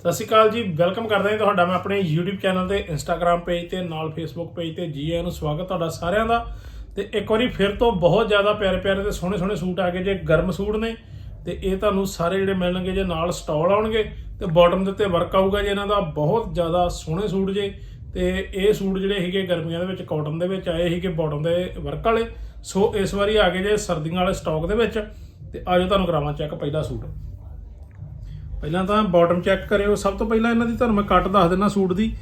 ਸਤਿ ਸ਼੍ਰੀ ਅਕਾਲ ਜੀ, ਵੈਲਕਮ ਕਰਦਾ ਹਾਂ ਤੁਹਾਡਾ ਮੈਂ ਆਪਣੇ YouTube ਚੈਨਲ ਤੇ Instagram ਪੇਜ ਤੇ ਨਾਲ Facebook ਪੇਜ ਤੇ ਜੀ ਆਇਆਂ ਨੂੰ ਸਵਾਗਤ ਤੁਹਾਡਾ ਸਾਰਿਆਂ ਦਾ। ਤੇ ਇੱਕ ਵਾਰੀ ਫਿਰ ਤੋਂ ਬਹੁਤ ਜ਼ਿਆਦਾ ਪਿਆਰੇ ਪਿਆਰੇ ਤੇ ਸੋਹਣੇ ਸੋਹਣੇ ਸੂਟ ਆ ਗਏ ਜੇ, ਗਰਮ ਸੂਟ ਨੇ। ਤੇ ਇਹ ਤੁਹਾਨੂੰ ਸਾਰੇ ਜਿਹੜੇ ਮਿਲਣਗੇ ਜੇ ਨਾਲ ਸਟਾਲ ਆਉਣਗੇ ਤੇ ਬਾਟਮ ਦੇ ਉੱਤੇ ਵਰਕ ਆਊਗਾ ਜੇ ਇਹਨਾਂ ਦਾ ਬਹੁਤ ਜ਼ਿਆਦਾ ਸੋਹਣੇ ਸੂਟ ਜੇ। ਤੇ ਇਹ ਸੂਟ ਜਿਹੜੇ ਹੈਗੇ ਗਰਮੀਆਂ ਦੇ ਵਿੱਚ ਕਾਟਨ ਦੇ ਵਿੱਚ ਆਏ ਸੀਗੇ ਬਾਟਮ ਦੇ ਵਰਕ ਵਾਲੇ। ਸੋ ਇਸ ਵਾਰੀ ਆ ਗਏ ਜੇ ਸਰਦੀਆਂ ਵਾਲੇ ਸਟਾਕ ਦੇ ਵਿੱਚ। ਤੇ ਆਜੋ ਤੁਹਾਨੂੰ ਕਰਾਵਾਂ ਚੈੱਕ ਪਹਿਲਾ ਸੂਟ। ਪਹਿਲਾਂ ਤਾਂ ਬਾਟਮ ਚੈੱਕ ਕਰਿਓ। ਸਭ ਤੋਂ ਪਹਿਲਾਂ ਇਹਨਾਂ ਦੀ ਤੁਹਾਨੂੰ ਮੈਂ ਕੱਟ ਦੱਸ ਦਿੰਦਾ ਸੂਟ ਦੀ।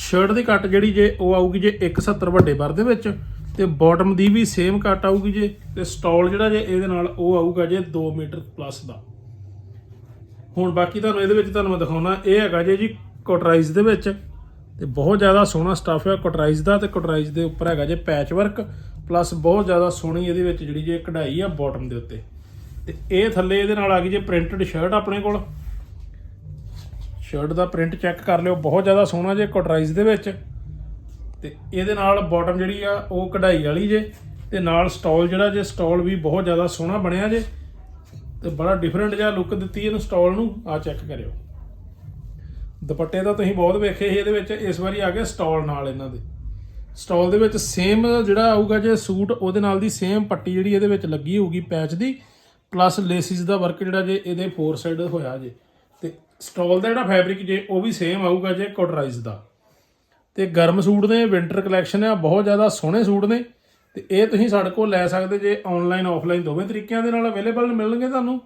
ਸ਼ਰਟ ਦੀ ਕੱਟ ਜਿਹੜੀ ਜੇ ਉਹ ਆਊਗੀ ਜੇ 170 ਵੱਡੇ ਬਰ ਦੇ ਵਿੱਚ, ਤੇ ਬਾਟਮ ਦੀ ਵੀ ਸੇਮ ਕੱਟ ਆਊਗੀ ਜੇ, ਤੇ ਸਟਾਲ ਜਿਹੜਾ ਜੇ ਇਹਦੇ ਨਾਲ ਉਹ ਆਊਗਾ ਜੇ 2 ਮੀਟਰ ਪਲੱਸ ਦਾ। ਹੁਣ ਬਾਕੀ ਤੁਹਾਨੂੰ ਇਹਦੇ ਵਿੱਚ ਤੁਹਾਨੂੰ ਮੈਂ ਦਿਖਾਉਣਾ, ਇਹ ਹੈਗਾ ਜੇ ਜੀ ਕੋਟਰਾਈਜ਼ ਦੇ ਵਿੱਚ, ਤੇ ਬਹੁਤ ਜ਼ਿਆਦਾ ਸੋਹਣਾ ਸਟੱਫ ਹੈ ਕੋਟਰਾਈਜ਼ ਦਾ, ਤੇ ਕੋਟਰਾਈਜ਼ ਦੇ ਉੱਪਰ ਹੈਗਾ ਜੇ ਪੈਚ ਵਰਕ ਪਲੱਸ ਬਹੁਤ ਜ਼ਿਆਦਾ ਸੋਹਣੀ ਇਹਦੇ ਵਿੱਚ ਜਿਹੜੀ ਜੇ ਕਢਾਈ ਆ ਬਾਟਮ ਦੇ ਉੱਤੇ। ਤੇ ਇਹ ਥੱਲੇ ਇਹਦੇ ਨਾਲ ਆ ਗਈ ਜੇ ਪ੍ਰਿੰਟਡ ਸ਼ਰਟ ਆਪਣੇ ਕੋਲ। ਸ਼ਰਟ ਦਾ ਪ੍ਰਿੰਟ ਚੈੱਕ ਕਰ ਲਿਓ, ਬਹੁਤ ਜ਼ਿਆਦਾ ਸੋਹਣਾ ਜੇ ਕੋਟਰਾਈਜ਼ ਦੇ ਵਿੱਚ। ਤੇ ਇਹਦੇ ਨਾਲ ਬਾਟਮ ਜਿਹੜੀ ਆ, ਉਹ ਕਢਾਈ ਵਾਲੀ ਜੇ। ਤੇ ਨਾਲ ਸਟਾਲ ਜਿਹੜਾ ਜੇ ਸਟਾਲ ਵੀ ਬਹੁਤ ਜ਼ਿਆਦਾ ਸੋਹਣਾ ਬਣਿਆ ਜੇ। ਤੇ ਬੜਾ ਡਿਫਰੈਂਟ ਜਿਹਾ ਲੁੱਕ ਦਿੱਤੀ ਇਹਨੂੰ ਸਟਾਲ ਨੂੰ। ਆ ਚੈੱਕ ਕਰਿਓ। ਦੁਪੱਟੇ ਦਾ ਤੁਸੀਂ ਬਹੁਤ ਵੇਖੇ ਸੀ ਇਹਦੇ ਵਿੱਚ, ਇਸ ਵਾਰੀ ਆ ਗਿਆ ਸਟਾਲ ਨਾਲ ਇਹਨਾਂ ਦੇ। ਸਟਾਲ ਦੇ ਵਿੱਚ ਸੇਮ ਜਿਹੜਾ ਆਊਗਾ ਜੇ ਸੂਟ, ਉਹਦੇ ਨਾਲ ਦੀ ਸੇਮ ਪੱਟੀ ਜਿਹੜੀ ਇਹਦੇ ਵਿੱਚ ਲੱਗੀ ਹੋਊਗੀ ਪੈਚ ਦੀ। ਪਲੱਸ ਲੇਸਿਸ ਦਾ ਵਰਕ ਜਿਹੜਾ ਜੇ, ਇਹਦੇ ਫੋਰ ਸਾਈਡ ਹੋਇਆ ਜੇ। ਸਟਾਲ ਦਾ ਜਿਹੜਾ ਫੈਬਰਿਕ ਜੇ ਉਹ ਵੀ ਸੇਮ ਆਊਗਾ ਜੇ ਕੋਟਰਾਈਜ਼ ਦਾ। ਤੇ ਗਰਮ ਸੂਟ ਨੇ ਵਿੰਟਰ ਕਲੈਕਸ਼ਨ ਆ, ਬਹੁਤ ਜ਼ਿਆਦਾ ਸੋਹਣੇ ਸੂਟ ਨੇ। ਤੇ ਇਹ ਤੁਸੀਂ ਸਾਡੇ ਕੋਲ ਲੈ ਸਕਦੇ ਜੇ ਆਨਲਾਈਨ ਆਫਲਾਈਨ ਦੋਵੇਂ ਤਰੀਕਿਆਂ ਦੇ ਨਾਲ ਅਵੇਲੇਬਲ ਮਿਲਣਗੇ ਤੁਹਾਨੂੰ।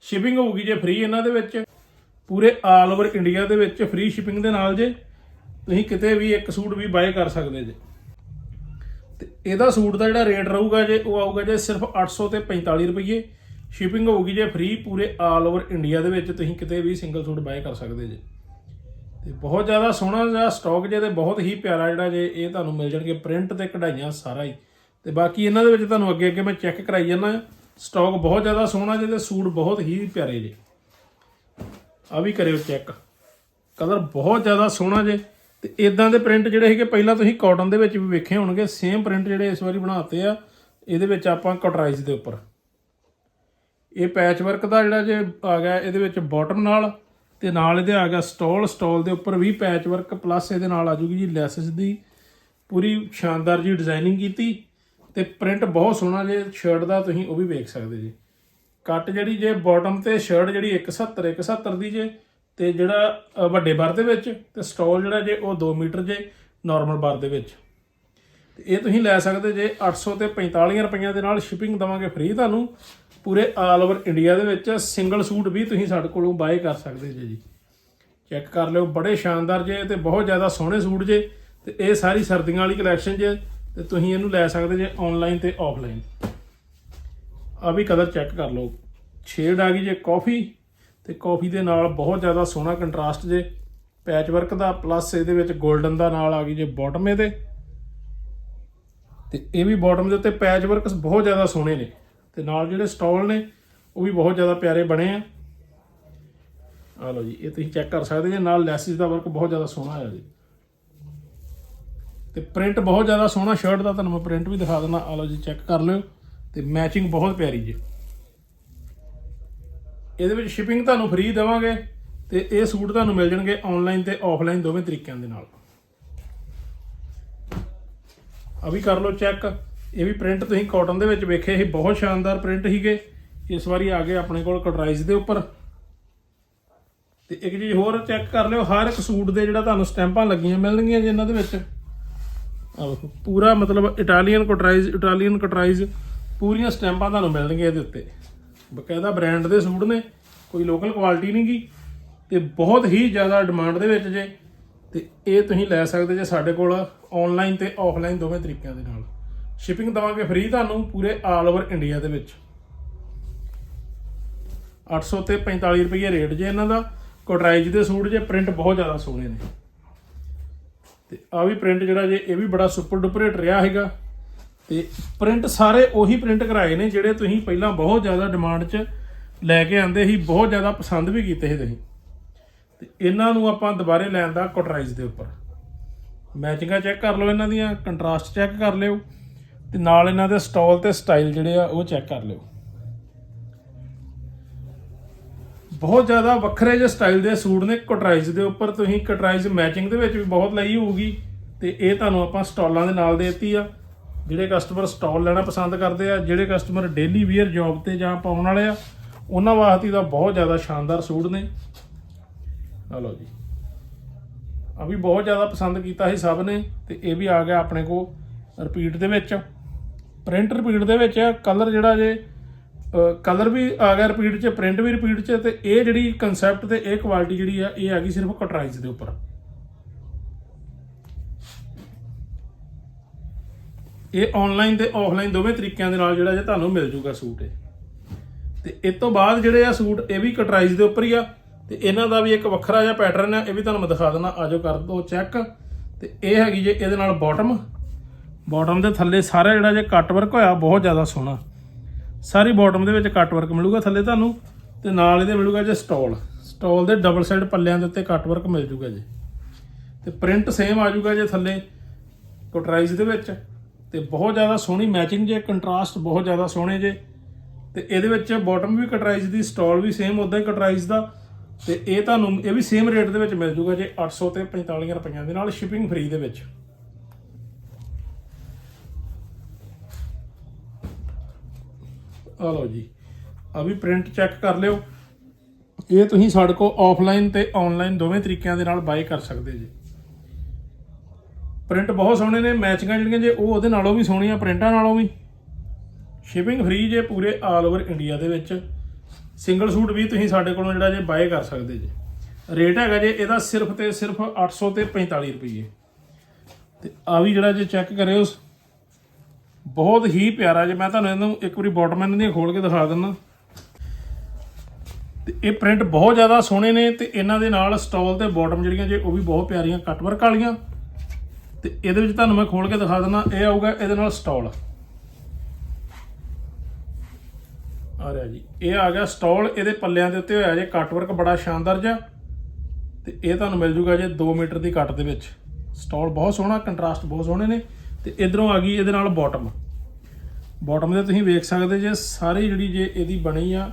ਸ਼ਿਪਿੰਗ ਹੋਊਗੀ ਜੇ ਫ੍ਰੀ ਇਹਨਾਂ ਦੇ ਵਿੱਚ। ਪੂਰੇ ਆਲ ਓਵਰ ਇੰਡੀਆ ਦੇ ਵਿੱਚ ਫ੍ਰੀ ਸ਼ਿਪਿੰਗ ਦੇ ਨਾਲ ਜੇ ਤੁਸੀਂ ਕਿਤੇ ਵੀ ਇੱਕ ਸੂਟ ਵੀ ਬਾਏ ਕਰ ਸਕਦੇ ਜੇ। ਤੇ ਇਹਦਾ ਸੂਟ ਦਾ ਜਿਹੜਾ ਰੇਟ ਰਹੂਗਾ ਜੇ, ਉਹ ਆਊਗਾ ਜੇ ਸਿਰਫ 800 ਤੇ 45 ਰੁਪਏ ਸ਼ਿਪਿੰਗ ਹੋਊਗੀ ਜੇ ਫ੍ਰੀ ਪੂਰੇ ਆਲ ਓਵਰ ਇੰਡੀਆ ਦੇ ਵਿੱਚ ਤੁਸੀਂ ਕਿਤੇ ਵੀ ਸਿੰਗਲ ਸੂਟ ਬਾਏ ਕਰ ਸਕਦੇ ਜੇ। ਤੇ ਬਹੁਤ ਜ਼ਿਆਦਾ ਸੋਹਣਾ ਜਿਹਾ ਸਟਾਕ ਜੇ ਤੇ ਬਹੁਤ ਹੀ ਪਿਆਰਾ ਜਿਹੜਾ ਜੇ ਇਹ ਤੁਹਾਨੂੰ ਮਿਲ ਜਾਣਗੇ ਪ੍ਰਿੰਟ ਤੇ ਕਢਾਈਆਂ ਸਾਰਾ ਹੀ। ਤੇ ਬਾਕੀ ਇਹਨਾਂ ਦੇ ਵਿੱਚ ਤੁਹਾਨੂੰ ਅੱਗੇ ਅੱਗੇ ਮੈਂ ਚੈੱਕ ਕਰਾਈ ਜਾਂਦਾ ਸਟਾਕ ਬਹੁਤ ਜ਼ਿਆਦਾ ਸੋਹਣਾ ਜੇ ਤੇ ਸੂਟ ਬਹੁਤ ਹੀ ਪਿਆਰੇ ਜੇ। ਆ ਵੀ ਕਰਿਓ ਚੈੱਕ ਕਲਰ ਬਹੁਤ ਜ਼ਿਆਦਾ ਸੋਹਣਾ ਜੇ। ਤੇ ਇਦਾਂ ਦੇ ਪ੍ਰਿੰਟ ਜਿਹੜੇ ਹੈਗੇ ਪਹਿਲਾਂ ਤੁਸੀਂ ਕਾਟਨ ਦੇ ਵਿੱਚ ਵੀ ਵੇਖੇ ਹੋਣਗੇ ਸੇਮ ਪ੍ਰਿੰਟ ਜਿਹੜੇ ਇਸ ਵਾਰੀ ਬਣਾਤੇ ਆ, ਇਹਦੇ ਵਿੱਚ ਆਪਾਂ ਕਟਰਾਈਜ਼ ਦੇ ਉੱਪਰ। ਇਹ ਪੈਚ ਵਰਕ ਦਾ ਜਿਹੜਾ ਜੇ ਆ ਗਿਆ ਇਹਦੇ ਵਿੱਚ ਬਾਟਮ ਨਾਲ ਤੇ ਨਾਲ ਇਹਦੇ ਆ ਗਿਆ ਸਟਾਲ ਸਟਾਲ ਦੇ ਉੱਪਰ ਵੀ ਪੈਚ ਵਰਕ ਪਲੱਸ ਇਹਦੇ ਨਾਲ ਆ ਜੂਗੀ ਜੀ ਲੈਸਸ ਦੀ। ਪੂਰੀ ਸ਼ਾਨਦਾਰ ਜੀ ਡਿਜ਼ਾਈਨਿੰਗ ਕੀਤੀ ਤੇ ਪ੍ਰਿੰਟ ਬਹੁਤ ਸੋਹਣਾ ਜੇ ਸ਼ਰਟ ਦਾ ਤੁਸੀਂ ਉਹ ਵੀ ਵੇਖ ਸਕਦੇ ਜੀ। ਕੱਟ ਜਿਹੜੀ ਜੇ ਬਾਟਮ ਤੇ ਸ਼ਰਟ ਜਿਹੜੀ 170 170 ਦੀ ਜੇ ਤੇ ਜਿਹੜਾ ਵੱਡੇ ਬਰ ਦੇ ਵਿੱਚ ਤੇ ਸਟਾਲ ਜਿਹੜਾ ਜੇ ਉਹ 2 ਮੀਟਰ ਜੇ ਨਾਰਮਲ ਬਰ ਦੇ ਵਿੱਚ। ਤੇ ਇਹ ਤੁਸੀਂ ਲੈ ਸਕਦੇ ਜੇ 800 ਤੇ 45 ਰੁਪਈਆਂ ਦੇ ਨਾਲ ਸ਼ਿਪਿੰਗ ਦਵਾਂਗੇ ਫ੍ਰੀ ਤੁਹਾਨੂੰ। ਪੂਰੇ ਆਲ ਓਵਰ ਇੰਡੀਆ ਦੇ ਵਿੱਚ ਸਿੰਗਲ ਸੂਟ ਵੀ ਤੁਸੀਂ ਸਾਡੇ ਕੋਲੋਂ ਬਾਏ ਕਰ ਸਕਦੇ ਜੇ ਜੀ। ਚੈੱਕ ਕਰ ਲਿਓ, ਬੜੇ ਸ਼ਾਨਦਾਰ ਜੇ ਤੇ ਬਹੁਤ ਜ਼ਿਆਦਾ ਸੋਹਣੇ ਸੂਟ ਜੇ ਤੇ ਇਹ ਸਾਰੀ ਸਰਦੀਆਂ ਵਾਲੀ ਕਲੈਕਸ਼ਨ ਜੇ ਤੇ ਤੁਸੀਂ ਇਹਨੂੰ ਲੈ ਸਕਦੇ ਜੇ ਆਨਲਾਈਨ ਤੇ ਆਫਲਾਈਨ ਆ ਵੀ ਕਲਰ ਚੈੱਕ ਕਰ ਲਓ। ਸ਼ੇਡ ਆ ਗਈ ਜੇ ਕਾਫੀ ਤੇ ਕਾਫੀ ਦੇ ਨਾਲ ਬਹੁਤ ਜ਼ਿਆਦਾ ਸੋਹਣਾ ਕੰਟਰਾਸਟ ਜੇ। ਪੈਚ ਵਰਕ ਦਾ ਪਲੱਸ ਇਹਦੇ ਵਿੱਚ 골ਡਨ ਦਾ ਨਾਲ ਆ ਗਈ ਜੇ ਬਾਟਮ ਇਹਦੇ। ਤੇ ਇਹ ਵੀ ਬਾਟਮ ਦੇ ਉੱਤੇ ਪੈਚ ਵਰਕਸ ਬਹੁਤ ਜ਼ਿਆਦਾ ਸੋਹਣੇ ਨੇ। ਤੇ ਨਾਲ ਜਿਹੜੇ ਸਟਾਲ ਨੇ, ਉਹ ਵੀ ਬਹੁਤ ਜ਼ਿਆਦਾ ਪਿਆਰੇ ਬਣੇ ਆ। ਆ ਲਓ ਜੀ, ਇਹ ਤੁਸੀਂ ਚੈੱਕ ਕਰ ਸਕਦੇ ਜੇ, ਨਾਲ ਲੈਸਿਸ ਦਾ ਵਰਕ ਬਹੁਤ ਜ਼ਿਆਦਾ ਸੋਹਣਾ ਆ ਜੀ। ਤੇ ਪ੍ਰਿੰਟ ਬਹੁਤ ਜ਼ਿਆਦਾ ਸੋਹਣਾ, ਸ਼ਰਟ ਦਾ ਤੁਹਾਨੂੰ ਮੈਂ ਪ੍ਰਿੰਟ ਵੀ ਦਿਖਾ ਦਿੰਦਾ ਆ ਲਓ ਜੀ, ਚੈੱਕ ਕਰ ਲਿਓ, ਤੇ ਮੈਚਿੰਗ ਬਹੁਤ ਪਿਆਰੀ ਜੀ। ਇਹਦੇ ਵਿੱਚ ਸ਼ਿਪਿੰਗ ਤੁਹਾਨੂੰ ਫ੍ਰੀ ਦੇਵਾਂਗੇ, ਤੇ ਇਹ ਸੂਟ ਤੁਹਾਨੂੰ ਮਿਲ ਜਾਣਗੇ ਆਨਲਾਈਨ ਤੇ ਆਫਲਾਈਨ ਦੋਵੇਂ ਤਰੀਕਿਆਂ ਦੇ ਨਾਲ। ਅਭੀ ਕਰ ਲਓ ਚੈੱਕ। ਇਹ ਵੀ ਪ੍ਰਿੰਟ ਤੁਸੀਂ ਕਾਟਨ ਦੇ ਵਿੱਚ ਵੇਖੇ ਸੀ ਬਹੁਤ ਸ਼ਾਨਦਾਰ ਪ੍ਰਿੰਟ ਸੀਗੇ। ਇਸ ਵਾਰੀ ਆ ਗਏ ਆਪਣੇ ਕੋਲ ਕਟਰਾਈਜ਼ ਦੇ ਉੱਪਰ। ਤੇ ਇੱਕ ਚੀਜ਼ ਹੋਰ ਚੈੱਕ ਕਰ ਲਿਓ, ਹਰ ਇੱਕ ਸੂਟ ਦੇ ਜਿਹੜਾ ਤੁਹਾਨੂੰ ਸਟੈਂਪਾਂ ਲੱਗੀਆਂ ਮਿਲਣਗੀਆਂ ਜੀ ਇਹਨਾਂ ਦੇ ਵਿੱਚ। ਆ ਵੇਖੋ ਪੂਰਾ ਮਤਲਬ ਇਟਾਲੀਅਨ ਕਟਰਾਈਜ਼ ਇਟਾਲੀਅਨ ਕਟਰਾਈਜ਼ ਪੂਰੀਆਂ ਸਟੈਂਪਾਂ ਤੁਹਾਨੂੰ ਮਿਲਣਗੀਆਂ ਇਹਦੇ ਉੱਤੇ। ਬਕਾਇਦਾ ਬ੍ਰਾਂਡ ਦੇ ਸੂਟ ਨੇ, ਕੋਈ ਲੋਕਲ ਕੁਆਲਿਟੀ ਨਹੀਂ ਗੀ। ਤੇ ਬਹੁਤ ਹੀ ਜ਼ਿਆਦਾ ਡਿਮਾਂਡ ਦੇ ਵਿੱਚ ਜੇ। ਤੇ ਇਹ ਤੁਸੀਂ ਲੈ ਸਕਦੇ ਜੇ ਸਾਡੇ ਕੋਲ ਆਨਲਾਈਨ ਤੇ ਆਫਲਾਈਨ ਦੋਵੇਂ ਤਰੀਕਿਆਂ ਦੇ ਨਾਲ। ਸ਼ਿਪਿੰਗ ਦਵਾਂਗੇ ਫ੍ਰੀ ਤੁਹਾਨੂੰ ਪੂਰੇ ਆਲ ਓਵਰ ਇੰਡੀਆ ਦੇ ਵਿੱਚ। 800 ਤੇ 45 ਰੁਪਏ ਰੇਟ ਜੇ ਇਹਨਾਂ ਦਾ। ਕੋਟਰਾਈਜ਼ ਦੇ ਸੂਟ ਜੇ ਪ੍ਰਿੰਟ ਬਹੁਤ ਜ਼ਿਆਦਾ ਸੋਹਣੇ ਨੇ। ਤੇ ਆ ਵੀ ਪ੍ਰਿੰਟ ਜਿਹੜਾ ਜੇ, ਇਹ ਵੀ ਬੜਾ ਸੁਪਰ ਡੁਪਰ ਹਿੱਟ ਰਿਹਾ ਹੈਗਾ। ਤੇ ਪ੍ਰਿੰਟ ਸਾਰੇ ਉਹੀ ਪ੍ਰਿੰਟ ਕਰਾਏ ਨੇ ਜਿਹੜੇ ਤੁਸੀਂ ਪਹਿਲਾਂ ਬਹੁਤ ਜ਼ਿਆਦਾ ਡਿਮਾਂਡ 'ਚ ਲੈ ਕੇ ਆਂਦੇ ਸੀ, ਬਹੁਤ ਜ਼ਿਆਦਾ ਪਸੰਦ ਵੀ ਕੀਤੇ ਸੀ ਤੁਸੀਂ। ਤੇ ਇਹਨਾਂ ਨੂੰ ਆਪਾਂ ਦੁਬਾਰੇ ਲੈਣ ਦਾ ਕੋਟਰਾਈਜ਼ ਦੇ ਉੱਪਰ। ਮੈਚਿੰਗਾਂ ਚੈੱਕ ਕਰ ਲਓ ਇਹਨਾਂ ਦੀਆਂ ਕੰਟਰਾਸਟ ਚੈੱਕ ਕਰ ਲਿਓ। ਤੇ ਨਾਲ ਇਹਨਾਂ ਦੇ ਸਟਾਲ ਤੇ ਸਟਾਈਲ ਜਿਹੜੇ ਆ, ਉਹ ਚੈੱਕ ਕਰ ਲਿਓ। ਬਹੁਤ ਜ਼ਿਆਦਾ ਵੱਖਰੇ ਜਿਹੇ ਸਟਾਈਲ ਦੇ ਸੂਟ ਨੇ ਕਟਰਾਈਜ਼ ਦੇ ਉੱਪਰ, ਤੁਸੀਂ ਕਟਰਾਈਜ਼ ਮੈਚਿੰਗ ਦੇ ਵਿੱਚ ਵੀ ਬਹੁਤ ਲਈ ਹੋਊਗੀ। ਤੇ ਇਹ ਤੁਹਾਨੂੰ ਆਪਾਂ ਸਟਾਲਾਂ ਦੇ ਨਾਲ ਦੇ ਦਿੱਤੀ ਆ। ਜਿਹੜੇ ਕਸਟਮਰ ਸਟਾਲ ਲੈਣਾ ਪਸੰਦ ਕਰਦੇ ਆ, ਜਿਹੜੇ ਕਸਟਮਰ ਡੇਲੀ ਵੀਅਰ ਜੌਬ ਤੇ ਜਾਂ ਪਾਉਣ ਵਾਲੇ ਆ, ਉਹਨਾਂ ਵਾਸਤੇ ਤਾਂ ਬਹੁਤ ਜ਼ਿਆਦਾ ਸ਼ਾਨਦਾਰ ਸੂਟ ਨੇ। ਲਓ ਜੀ। ਆ ਵੀ ਬਹੁਤ ਜ਼ਿਆਦਾ ਪਸੰਦ ਕੀਤਾ ਸੀ ਸਭ ਨੇ, ਤੇ ਇਹ ਵੀ ਆ ਗਿਆ ਆਪਣੇ ਕੋ ਰਿਪੀਟ ਦੇ ਵਿੱਚ। ਪ੍ਰਿੰਟ ਰਿਪੀਟ ਦੇ ਵਿੱਚ ਕਲਰ ਜਿਹੜਾ ਜੇ ਕਲਰ ਵੀ ਆ ਗਿਆ ਰਿਪੀਟ 'ਚ ਪ੍ਰਿੰਟ ਵੀ ਰਿਪੀਟ 'ਚ ਤੇ ਇਹ ਜਿਹੜੀ ਕਨਸੈਪਟ ਤੇ ਇਹ ਕੁਆਲਿਟੀ ਜਿਹੜੀ ਆ, ਇਹ ਆ ਗਈ ਸਿਰਫ ਕਟਰਾਈਜ਼ ਦੇ ਉੱਪਰ। ਇਹ ਆਨਲਾਈਨ ਤੇ ਆਫਲਾਈਨ ਦੋਵੇਂ ਤਰੀਕਿਆਂ ਦੇ ਨਾਲ ਜਿਹੜਾ ਜੇ ਤੁਹਾਨੂੰ ਮਿਲ ਜੂਗਾ ਸੂਟ ਇਹ। ਤੇ ਇਸ ਤੋਂ ਬਾਅਦ ਜਿਹੜੇ ਆ ਸੂਟ, ਇਹ ਵੀ ਕਟਰਾਈਜ਼ ਦੇ ਉੱਪਰ ਹੀ ਆ। ਤੇ ਇਹਨਾਂ ਦਾ ਵੀ ਇੱਕ ਵੱਖਰਾ ਜਿਹਾ ਪੈਟਰਨ ਆ, ਇਹ ਵੀ ਤੁਹਾਨੂੰ ਮੈਂ ਦਿਖਾ ਦਿੰਦਾ ਆਜੋ ਕਰ ਦੋ ਚੈੱਕ ਤੇ ਇਹ ਹੈਗੀ ਜੇ ਇਹਦੇ ਨਾਲ ਬਾਟਮ ਬਾਟਮ ਦੇ ਥੱਲੇ ਸਾਰਾ ਜਿਹੜਾ ਜੇ ਕੱਟ ਵਰਕ ਹੋਇਆ, ਬਹੁਤ ਜ਼ਿਆਦਾ ਸੋਹਣਾ। ਸਾਰੀ ਬਾਟਮ ਦੇ ਵਿੱਚ ਕੱਟ ਵਰਕ ਮਿਲੂਗਾ ਥੱਲੇ ਤੁਹਾਨੂੰ, ਤੇ ਨਾਲ ਇਹਦੇ ਮਿਲੂਗਾ ਜੇ ਸਟਾਲ ਸਟਾਲ ਦੇ ਡਬਲ ਸਾਈਡ ਪੱਲਿਆਂ ਦੇ ਉੱਤੇ ਕੱਟ ਵਰਕ ਮਿਲ ਜੂਗਾ ਜੀ। ਤੇ ਪ੍ਰਿੰਟ ਸੇਮ ਆ ਜੂਗਾ ਜੇ ਥੱਲੇ ਕੋਟਰਾਈਜ਼ ਦੇ ਵਿੱਚ। ਤੇ ਬਹੁਤ ਜ਼ਿਆਦਾ ਸੋਹਣੀ ਮੈਚਿੰਗ ਜੇ ਕੰਟਰਾਸਟ ਬਹੁਤ ਜ਼ਿਆਦਾ ਸੋਹਣੇ ਜੇ। ਤੇ ਇਹਦੇ ਵਿੱਚ ਬਾਟਮ ਵੀ ਕਟਰਾਈਜ਼ ਦੀ ਸਟਾਲ ਵੀ ਸੇਮ ਉਦਾਂ ਹੀ ਕਟਰਾਈਜ਼ ਦਾ। ਤੇ ਇਹ ਤੁਹਾਨੂੰ, ਇਹ ਵੀ ਸੇਮ ਰੇਟ ਦੇ ਵਿੱਚ ਮਿਲ ਜੂਗਾ ਜੇ 800 ਤੇ 45 ਰੁਪਈਆਂ ਦੇ ਨਾਲ ਸ਼ਿਪਿੰਗ ਫ੍ਰੀ ਦੇ ਵਿੱਚ। ਆ ਲਓ ਜੀ। ਆ ਵੀ ਪ੍ਰਿੰਟ ਚੈੱਕ ਕਰ ਲਿਓ। ਇਹ ਤੁਸੀਂ ਸਾਡੇ ਕੋਲ ਆਫਲਾਈਨ ਤੇ ਆਨਲਾਈਨ ਦੋਵੇਂ ਤਰੀਕਿਆਂ ਦੇ ਨਾਲ ਬਾਈ ਕਰ ਸਕਦੇ ਜੀ। ਪ੍ਰਿੰਟ ਬਹੁਤ ਸੋਹਣੇ ਨੇ ਮੈਚਿੰਗਾਂ ਜਿਹੜੀਆਂ ਜੇ, ਉਹ ਉਹਦੇ ਨਾਲੋਂ ਵੀ ਸੋਹਣੀਆਂ ਪ੍ਰਿੰਟਾਂ ਨਾਲੋਂ ਵੀ। ਸ਼ਿਪਿੰਗ ਫ੍ਰੀ ਜੇ ਪੂਰੇ ਆਲ ਓਵਰ ਇੰਡੀਆ ਦੇ ਵਿੱਚ। ਸਿੰਗਲ ਸੂਟ ਵੀ ਤੁਸੀਂ ਸਾਡੇ ਕੋਲੋਂ ਜਿਹੜਾ ਜੇ ਬਾਏ ਕਰ ਸਕਦੇ ਜੇ। ਰੇਟ ਹੈਗਾ ਜੇ, ਇਹਦਾ ਸਿਰਫ ਤੇ ਸਿਰਫ 800 ਤੇ 45 ਰੁਪਏ ਤੇ ਆ ਵੀ ਜਿਹੜਾ ਜੇ ਚੈੱਕ ਕਰਿਓ। ਬਹੁਤ ਹੀ ਪਿਆਰਾ ਜੇ। ਮੈਂ ਤੁਹਾਨੂੰ ਇਹਨੂੰ ਇੱਕ ਵਾਰੀ ਬਾਟਮ ਇਹਨਾਂ ਦੀਆਂ ਖੋਲ ਕੇ ਦਿਖਾ ਦਿੰਦਾ। ਤੇ ਇਹ ਪ੍ਰਿੰਟ ਬਹੁਤ ਜ਼ਿਆਦਾ ਸੋਹਣੇ ਨੇ ਤੇ ਇਹਨਾਂ ਦੇ ਨਾਲ ਸਟਾਲ ਤੇ ਬਾਟਮ ਜਿਹੜੀਆਂ ਜੇ, ਉਹ ਵੀ ਬਹੁਤ ਪਿਆਰੀਆਂ ਕੱਟ ਵਰਕ ਵਾਲੀਆਂ। ਤੇ ਇਹਦੇ ਵਿੱਚ ਤੁਹਾਨੂੰ ਮੈਂ ਖੋਲ ਕੇ ਦਿਖਾ ਦਿੰਦਾ, ਇਹ ਆਊਗਾ ਇਹਦੇ ਨਾਲ ਸਟਾਲ ਆ ਰਿਹਾ ਜੀ। ਇਹ ਆ ਗਿਆ ਸਟਾਲ ਇਹਦੇ ਪੱਲਿਆਂ ਦੇ ਉੱਤੇ ਹੋਇਆ ਜੇ ਕੱਟ ਵਰਕ ਬੜਾ ਸ਼ਾਨਦਾਰ ਜਿਹਾ। ਤੇ ਇਹ ਤੁਹਾਨੂੰ ਮਿਲ ਜੂਗਾ ਜੇ 2 ਮੀਟਰ ਦੀ ਕੱਟ ਦੇ ਵਿੱਚ। ਸਟਾਲ ਬਹੁਤ ਸੋਹਣਾ ਕੰਟਰਾਸਟ ਬਹੁਤ ਸੋਹਣੇ ਨੇ। ਤੇ ਇਧਰੋਂ ਆ ਗਈ ਇਹਦੇ ਨਾਲ ਬਾਟਮ ਬਾਟਮ ਦੇ ਤੁਸੀਂ ਵੇਖ ਸਕਦੇ ਜੇ ਸਾਰੀ ਜਿਹੜੀ ਜੇ ਇਹਦੀ ਬਣੀ ਆ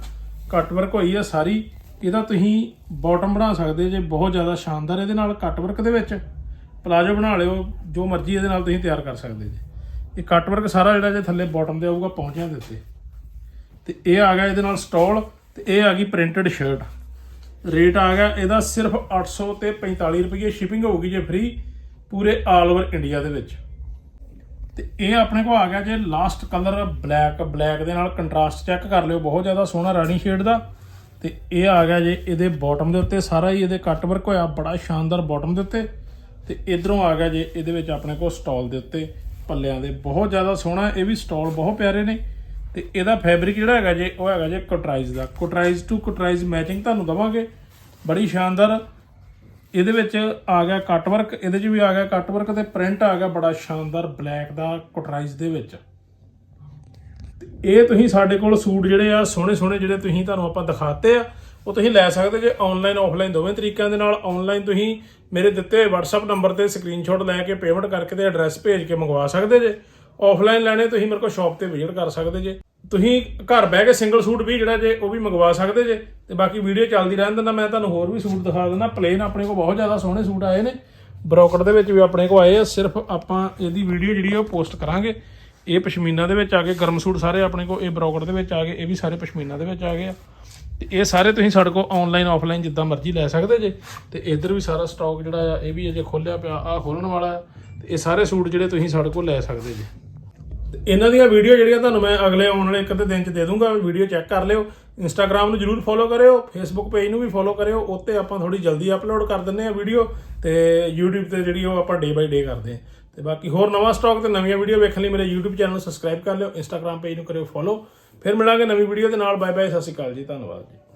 ਕੱਟ ਵਰਕ ਹੋਈ ਆ ਸਾਰੀ, ਇਹਦਾ ਤੁਸੀਂ ਬਾਟਮ ਬਣਾ ਸਕਦੇ ਜੇ ਬਹੁਤ ਜ਼ਿਆਦਾ ਸ਼ਾਨਦਾਰ ਇਹਦੇ ਨਾਲ ਕੱਟ ਵਰਕ ਦੇ ਵਿੱਚ। ਪਲਾਜੋ ਬਣਾ ਲਿਓ, ਜੋ ਮਰਜ਼ੀ ਇਹਦੇ ਨਾਲ ਤੁਸੀਂ ਤਿਆਰ ਕਰ ਸਕਦੇ ਜੇ। ਇਹ ਕੱਟ ਵਰਕ ਸਾਰਾ ਜਿਹੜਾ ਜੇ ਥੱਲੇ ਬਾਟਮ 'ਤੇ ਆਊਗਾ ਪਹੁੰਚਿਆਂ ਦੇ ਉੱਤੇ। ਤੇ ਇਹ ਆ ਗਿਆ ਇਹਦੇ ਨਾਲ ਸਟਾਲ ਤੇ ਇਹ ਆ ਗਈ ਪ੍ਰਿੰਟਡ ਸ਼ਰਟ ਰੇਟ ਆ ਗਿਆ, ਇਹਦਾ ਸਿਰਫ 800 ਤੇ 45 ਰੁਪਏ ਸ਼ਿਪਿੰਗ ਹੋਊਗੀ ਜੇ ਫ੍ਰੀ ਪੂਰੇ ਆਲ ਓਵਰ ਇੰਡੀਆ ਦੇ ਵਿੱਚ। ਤੇ ਇਹ ਆਪਣੇ ਕੋਲ ਆ ਗਿਆ ਜੇ ਲਾਸਟ ਕਲਰ ਬਲੈਕ ਬਲੈਕ ਦੇ ਨਾਲ ਕੰਟਰਾਸਟ ਚੈੱਕ ਕਰ ਲਿਓ, ਬਹੁਤ ਜ਼ਿਆਦਾ ਸੋਹਣਾ ਰਾਣੀ ਸ਼ੇਡ ਦਾ। ਤੇ ਇਹ ਆ ਗਿਆ ਜੇ ਇਹਦੇ ਬਾਟਮ ਦੇ ਉੱਤੇ, ਸਾਰਾ ਹੀ ਇਹਦੇ ਕੱਟ ਵਰਕ ਹੋਇਆ, ਬੜਾ ਸ਼ਾਨਦਾਰ ਬਾਟਮ ਦੇ ਉੱਤੇ। ਤੇ ਇਧਰੋਂ ਆ ਗਿਆ ਜੇ ਇਹਦੇ ਵਿੱਚ ਆਪਣੇ ਕੋਲ ਸਟਾਲ ਦੇ ਉੱਤੇ, ਪੱਲਿਆਂ ਦੇ। ਬਹੁਤ ਜ਼ਿਆਦਾ ਸੋਹਣਾ, ਇਹ ਵੀ ਸਟਾਲ ਬਹੁਤ ਪਿਆਰੇ ਨੇ। ਤੇ ਇਹਦਾ ਫੈਬਰਿਕ ਜਿਹੜਾ ਹੈਗਾ ਜੇ, ਉਹ ਹੈਗਾ ਜੇ ਕੋਟਰਾਈਜ਼ ਦਾ। ਕੋਟਰਾਈਜ਼ ਟੂ ਕੋਟਰਾਈਜ਼ ਮੈਚਿੰਗ ਤੁਹਾਨੂੰ ਦਵਾਂਗੇ। ਬੜੀ ਸ਼ਾਨਦਾਰ ਇਹਦੇ ਵਿੱਚ ਆ ਗਿਆ ਕੱਟ ਵਰਕ ਇਹਦੇ 'ਚ ਵੀ ਆ ਗਿਆ ਕੱਟ ਵਰਕ ਤੇ ਪ੍ਰਿੰਟ ਆ ਗਿਆ ਬੜਾ ਸ਼ਾਨਦਾਰ ਬਲੈਕ ਦਾ ਕਟਰਾਈਜ਼ ਦੇ ਵਿੱਚ। ਤੇ ਇਹ ਤੁਸੀਂ ਸਾਡੇ ਕੋਲ ਸੂਟ ਜਿਹੜੇ ਆ, ਸੋਹਣੇ ਸੋਹਣੇ ਜਿਹੜੇ ਤੁਸੀਂ ਤੁਹਾਨੂੰ ਆਪਾਂ ਦਿਖਾਤੇ ਆ, ਉਹ ਤੁਸੀਂ ਲੈ ਸਕਦੇ ਜੇ ਆਨਲਾਈਨ ਆਫਲਾਈਨ ਦੋਵੇਂ ਤਰੀਕਿਆਂ ਦੇ ਨਾਲ। ਆਨਲਾਈਨ ਤੁਸੀਂ ਮੇਰੇ ਦਿੱਤੇ ਹੋਏ WhatsApp ਨੰਬਰ ਤੇ ਸਕਰੀਨਸ਼ਾਟ ਲੈ ਕੇ ਪੇਮੈਂਟ ਕਰਕੇ ਤੇ ਐਡਰੈਸ ਭੇਜ ਕੇ ਮੰਗਵਾ ਸਕਦੇ ਜੇ। ਆਫਲਾਈਨ ਲੈਣੇ ਤੁਸੀਂ ਮੇਰੇ ਕੋਲ ਸ਼ਾਪ ਤੇ ਵਿਜ਼ਿਟ ਕਰ ਸਕਦੇ ਜੇ। ਤੁਸੀਂ ਘਰ ਬਹਿ ਕੇ ਸਿੰਗਲ ਸੂਟ ਵੀ ਜਿਹੜਾ ਜੇ ਉਹ ਵੀ ਮੰਗਵਾ ਸਕਦੇ ਜੇ, ਤੇ ਬਾਕੀ ਵੀਡੀਓ ਚੱਲਦੀ ਰਹਿਣ ਦਿੰਦਾ, ਮੈਂ ਤੁਹਾਨੂੰ ਹੋਰ ਵੀ ਸੂਟ ਦਿਖਾ ਦਿੰਦਾ। ਪਲੇਨ ਆਪਣੇ ਕੋਲ ਬਹੁਤ ਜ਼ਿਆਦਾ ਸੋਹਣੇ ਸੂਟ ਆਏ ਨੇ। ਬ੍ਰੋਕਟ ਦੇ ਵਿੱਚ ਵੀ ਆਪਣੇ ਕੋਲ ਆਏ ਆ, ਸਿਰਫ ਆਪਾਂ ਇਹਦੀ ਵੀਡੀਓ ਜਿਹੜੀ ਆ ਉਹ ਪੋਸਟ ਕਰਾਂਗੇ। ਇਹ ਪਸ਼ਮੀਨਾ ਦੇ ਵਿੱਚ ਆ ਗਏ ਗਰਮ ਸੂਟ ਸਾਰੇ ਆਪਣੇ ਕੋਲ, ਇਹ ਬ੍ਰੋਕਟ ਦੇ ਵਿੱਚ ਆ ਗਏ ਇਹ ਵੀ ਸਾਰੇ ਪਸ਼ਮੀਨਾ ਦੇ ਵਿੱਚ ਆ ਗਏ ਆ। ਤੇ ਇਹ ਸਾਰੇ ਤੁਸੀਂ ਸਾਡੇ ਕੋਲ ਆਨਲਾਈਨ ਆਫਲਾਈਨ ਜਿੱਦਾਂ ਮਰਜ਼ੀ ਲੈ ਸਕਦੇ ਜੇ। ਤੇ ਇੱਧਰ ਵੀ ਸਾਰਾ ਸਟਾਕ ਜਿਹੜਾ ਆ, ਇਹ ਵੀ ਅਜੇ ਖੋਲਿਆ ਪਿਆ ਆ ਖੋਲਣ ਵਾਲਾ ਹੈ ਤੇ ਇਹ ਸਾਰੇ ਸੂਟ ਜਿਹੜੇ ਤੁਸੀਂ ਸਾਡੇ ਕੋਲ ਲੈ ਸਕਦੇ ਜੇ। ਇਹਨਾਂ ਦੀਆਂ ਵੀਡੀਓ ਜਿਹੜੀਆਂ ਤੁਹਾਨੂੰ ਮੈਂ ਅਗਲੇ ਆਉਣ ਵਾਲੇ ਇੱਕ ਅੱਧੇ ਦਿਨ ਚ ਦੇ ਦੂੰਗਾ ਵੀਡੀਓ ਚੈੱਕ ਕਰ ਲਿਓ। ਇੰਸਟਾਗ੍ਰam ਨੂੰ ਜਰੂਰ ਫੋਲੋ ਕਰਿਓ ਫੇਸਬੁੱਕ ਪੇਜ ਨੂੰ ਵੀ ਫੋਲੋ ਕਰਿਓ, ਉੱਤੇ ਆਪਾਂ ਥੋੜੀ ਜਲਦੀ ਅਪਲੋਡ ਕਰ ਦਿੰਨੇ ਆ ਵੀਡੀਓ ਤੇ YouTube ਤੇ ਜਿਹੜੀ ਉਹ ਆਪਾਂ ਡੇ ਬਾਈ ਡੇ ਕਰਦੇ ਆ ਤੇ ਬਾਕੀ ਹੋਰ ਨਵਾਂ ਸਟਾਕ ਤੇ ਨਵੀਆਂ ਵੀਡੀਓ ਵੇਖਣ ਲਈ ਮੇਰੇ YouTube ਚੈਨਲ ਨੂੰ ਸਬਸਕ੍ਰਾਈਬ ਕਰ ਲਿਓ ਇੰਸਟਾਗ੍ਰam ਪੇਜ ਨੂੰ ਕਰਿਓ ਫੋਲੋ ਫਿਰ ਮਿਲਾਂਗੇ ਨਵੀਂ ਵੀਡੀਓ ਦੇ ਨਾਲ। ਬਾਏ ਬਾਏ ਸਤਿ ਸ਼੍ਰੀ ਅਕਾਲ ਜੀ, ਧੰਨਵਾਦ ਜੀ।